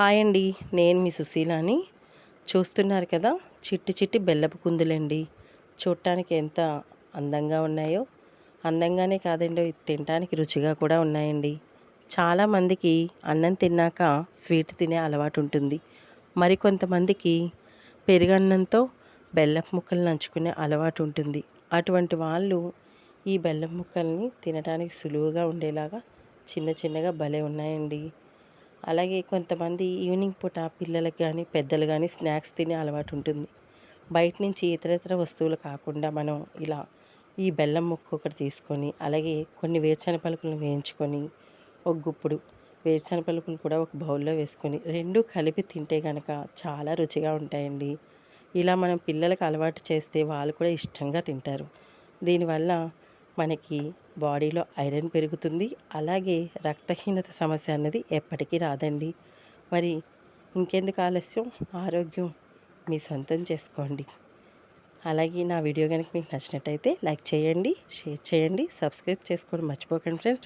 Hi అండి. నేను మీ సుశీలాని. చూస్తున్నారు కదా చిట్టి చిట్టి బెల్లపు కుందులండి. చూడటానికి ఎంత అందంగా ఉన్నాయో. అందంగానే కాదండి తినడానికి రుచిగా కూడా ఉన్నాయండి. చాలామందికి అన్నం తిన్నాక స్వీట్ తినే అలవాటు ఉంటుంది. మరికొంతమందికి పెరుగన్నంతో బెల్లపు ముక్కలు నంచుకునే అలవాటు ఉంటుంది. అటువంటి వాళ్ళు ఈ బెల్లం ముక్కల్ని తినడానికి సులువుగా ఉండేలాగా చిన్న చిన్నగా భలే ఉన్నాయండి. అలాగే కొంతమంది ఈవినింగ్ పూట పిల్లలకు కానీ పెద్దలు కానీ స్నాక్స్ తినే అలవాటు ఉంటుంది. బయట నుంచి ఇతర వస్తువులు కాకుండా మనం ఇలా ఈ బెల్లం ముక్క ఒకటి తీసుకొని అలాగే కొన్ని వేరుశెన పలుకులను వేయించుకొని ఒక గుప్పుడు వేరుశెన పలుకులు కూడా ఒక బౌల్లో వేసుకొని రెండు కలిపి తింటే కనుక చాలా రుచిగా ఉంటాయండి. ఇలా మనం పిల్లలకు అలవాటు చేస్తే వాళ్ళు కూడా ఇష్టంగా తింటారు. దీనివల్ల మనకి బాడీలో ఐరన్ పెరుగుతుంది. అలాగే రక్తహీనత సమస్య అన్నది ఎప్పటికీ రాదండి. మరి ఇంకెందుకు ఆలస్యం? ఆరోగ్యం మీ సొంతం చేసుకోండి. అలాగే నా వీడియో కనుక మీకు నచ్చినట్టయితే లైక్ చేయండి షేర్ చేయండి సబ్స్క్రైబ్ చేసుకోవడం మర్చిపోకండి ఫ్రెండ్స్.